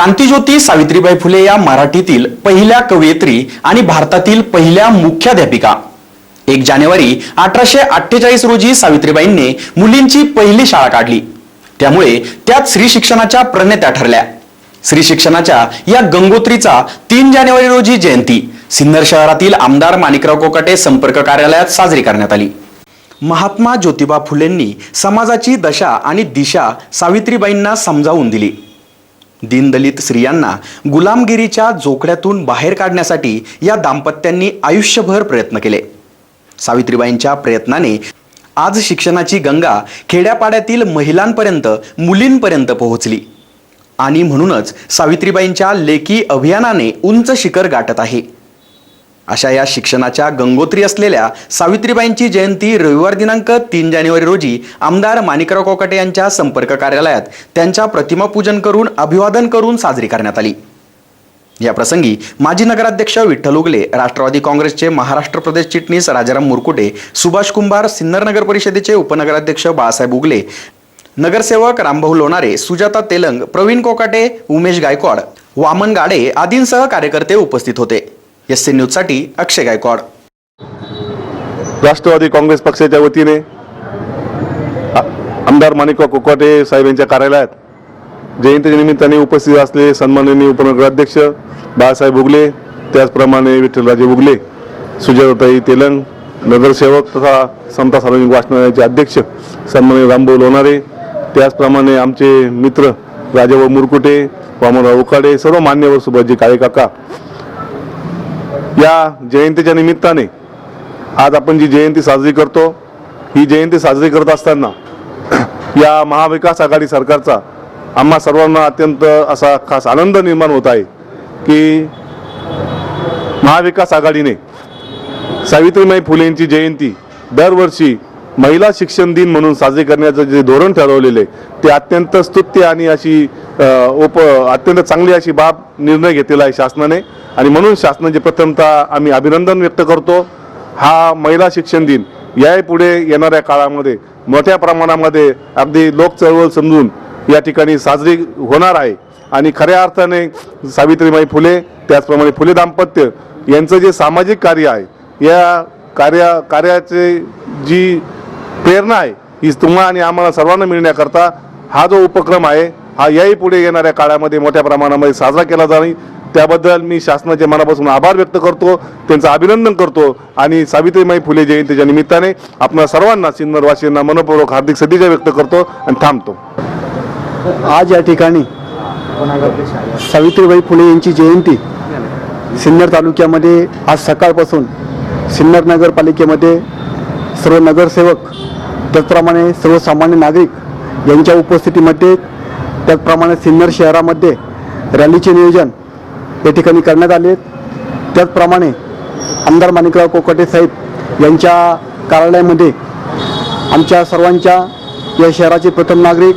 क्रांतीज्योती सावित्रीबाई फुले या मराठीतील पहिल्या कवयित्री आणि भारतातील पहिल्या मुख्याध्यापिका. एक जानेवारी अठराशे अठ्ठेचाळीस रोजी सावित्रीबाईंनी मुलींची पहिली शाळा काढली. त्यामुळे त्यात स्त्री शिक्षणाच्या प्रणेत्या ठरल्या. स्त्री शिक्षणाच्या या गंगोत्रीचा तीन जानेवारी रोजी जयंती. सिन्नर शहरातील आमदार माणिकराव कोकाटे संपर्क कार्यालयात साजरी करण्यात आली. महात्मा ज्योतिबा फुलेंनी समाजाची दशा आणि दिशा सावित्रीबाईंना समजावून दिली. दीनदलित स्त्रियांना गुलामगिरीच्या झोकड्यातून बाहेर काढण्यासाठी या दाम्पत्यांनी आयुष्यभर प्रयत्न केले. सावित्रीबाईंच्या प्रयत्नाने आज शिक्षणाची गंगा खेड्यापाड्यातील महिलांपर्यंत मुलींपर्यंत पोहोचली. आणि म्हणूनच सावित्रीबाईंच्या लेखी अभियानाने उंच शिखर गाठत आहे. अशा या शिक्षणाच्या गंगोत्री असलेल्या सावित्रीबाईंची जयंती रविवार दिनांक तीन जानेवारी रोजी आमदार माणिकराव कोकाटे यांच्या संपर्क कार्यालयात त्यांच्या प्रतिमा पूजन करून अभिवादन करून साजरी करण्यात आली. या प्रसंगी माजी नगराध्यक्ष विठ्ठल उगले राष्ट्रवादी काँग्रेसचे महाराष्ट्र प्रदेश चिटणीस राजाराम मुरकुटे सुभाष कुंभार सिन्नर नगर परिषदेचे उपनगराध्यक्ष बाळासाहेब उगले नगरसेवक रामभाऊ लोणारे सुजाता तेलंग प्रवीण कोकाटे उमेश गायकवाड वामन गाडे आदींसह कार्यकर्ते उपस्थित होते. एस सी न्यूजसाठी अक्षय गायकवाड. राष्ट्रवादी काँग्रेस पक्षाच्या वतीने आमदार माणिकराव कोकाटे साहेब यांच्या कार्यालयात जयंतीच्या निमित्ताने उपस्थित असलेले सन्माननीय उपनगराध्यक्ष बाळासाहेब उगले त्याचप्रमाणे विठ्ठलराजे उगले सुजाताई तेलंग नगरसेवक तथा समता सार्वजनिक वाचनालयाचे अध्यक्ष सन्माननीय रामभाऊ लोणारे त्याचप्रमाणे आमचे मित्र राजाभाऊ मुरकुटे वामनराव उकाडे सर्व मान्यवर सुभाजी काळेकाका या जयंतीच्या निमित्ताने आज आपण जी जयंती साजरी करतो ही जयंती साजरी करत असताना या महाविकास आघाडी सरकारचा आम्हा सर्वांना अत्यंत असा खास आनंद निर्माण होत आहे की महाविकास आघाडीने सावित्रीबाई फुलेंची जयंती दरवर्षी महिला शिक्षण दिन म्हणून साजरी करण्याचं जे धोरण ठरवलेले ते अत्यंत स्तुत्य आणि अशी ओप उप अत्यंत चांगली अशी बाब निर्णय घेतलेला आहे शासनाने. आणि म्हणून शासनाचे प्रथमतः आम्ही अभिनंदन व्यक्त करतो. हा महिला शिक्षण दिन यापुढे येणाऱ्या काळामध्ये मोठ्या प्रमाणामध्ये अगदी लोक चळवळ समजून या ठिकाणी साजरी होणार आहे. आणि खऱ्या अर्थाने सावित्रीबाई फुले त्याचप्रमाणे फुले दाम्पत्य यांचं जे सामाजिक कार्य आहे या कार्या कार्याचे जी प्रेरणा आहे ही तुम्हा आणि आम्हाला सर्वांना मिळण्याकरता हा जो उपक्रम आहे हा याही पुढे येणाऱ्या काळामध्ये मोठ्या प्रमाणामध्ये साजरा केला जाईल. त्याबद्दल मी शासनाचे मनापासून आभार व्यक्त करतो. त्यांचं अभिनंदन करतो. आणि सावित्रीबाई फुले जयंतीच्या निमित्ताने आपल्या सर्वांना सिन्नरवासींना मनपूर्वक हार्दिक सदिच्छा व्यक्त करतो आणि थांबतो. आज या ठिकाणी सावित्रीबाई फुले यांची जयंती सिन्नर तालुक्यामध्ये आज सकाळपासून सिन्नर नगरपालिकेमध्ये सर्व नगरसेवक त्याचप्रमाणे सर्वसामान्य नागरिक यांच्या उपस्थितीमध्ये त्याचप्रमाणे सिन्नर शहरामध्ये रॅलीचे नियोजन या ठिकाणी करण्यात आले त्याचप्रमाणे आमदार माणिकराव कोकटे साहेब यांच्या कार्यालयामध्ये आमच्या सर्वांच्या या शहराचे प्रथम नागरिक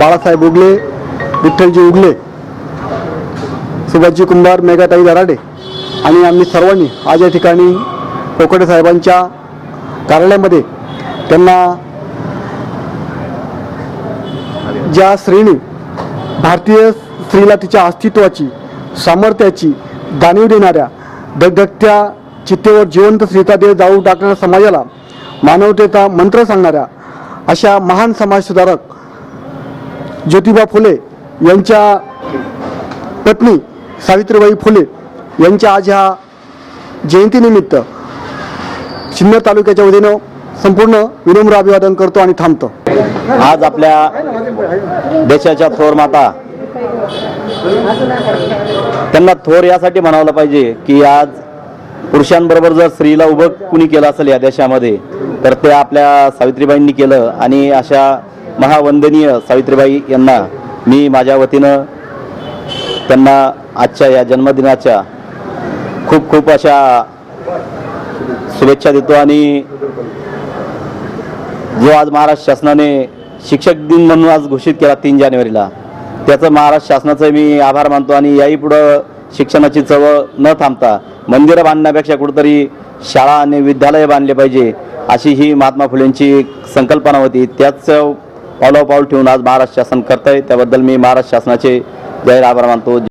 बाळासाहेब उगले विठ्ठलजी उगले सुभाषजी कुंभार मेघाताई दराडे आणि आम्ही सर्वांनी आज या ठिकाणी कोकटे साहेबांच्या कार्यालयामध्ये त्यांना ज्या स्त्रीने भारतीय स्त्रीला तिच्या अस्तित्वाची सामर्थ्याची जाणीव देणाऱ्या धगधगत्या चित्तेवर जिवंत स्त्रीता देव जाऊ टाकणाऱ्या समाजाला मानवतेचा मंत्र सांगणाऱ्या अशा महान समाजसुधारक ज्योतिबा फुले यांच्या पत्नी सावित्रीबाई फुले यांच्या आज ह्या जयंतीनिमित्त सिन्नर तालुक्याच्या वतीनं संपूर्ण विनम्र अभिवादन करतो आणि थांबतो. आज आपल्या देशाच्या थोर माता त्यांना थोर यासाठी म्हणावलं पाहिजे की आज पुरुषांबरोबर जर स्त्रीला उभं कुणी केलं असेल या देशामध्ये तर ते आपल्या सावित्रीबाईंनी केलं. आणि अशा महावंदनीय सावित्रीबाई यांना मी माझ्या वतीनं त्यांना आजच्या या जन्मदिनाच्या खूप खूप अशा शुभेच्छा देतो. आणि जो आज महाराष्ट्र शासनाने शिक्षक दिन म्हणून आज घोषित केला तीन जानेवारीला त्याचं महाराष्ट्र शासनाचं मी आभार मानतो आणि याही पुढं शिक्षणाची चळवळ न थांबता मंदिरं बांधण्यापेक्षा कुठंतरी शाळा आणि विद्यालय बांधले पाहिजे अशी ही महात्मा फुलेंची संकल्पना होती. त्याच पावला ठेवून आज महाराष्ट्र शासन करत आहे त्याबद्दल मी महाराष्ट्र शासनाचे जाहीर आभार मानतो.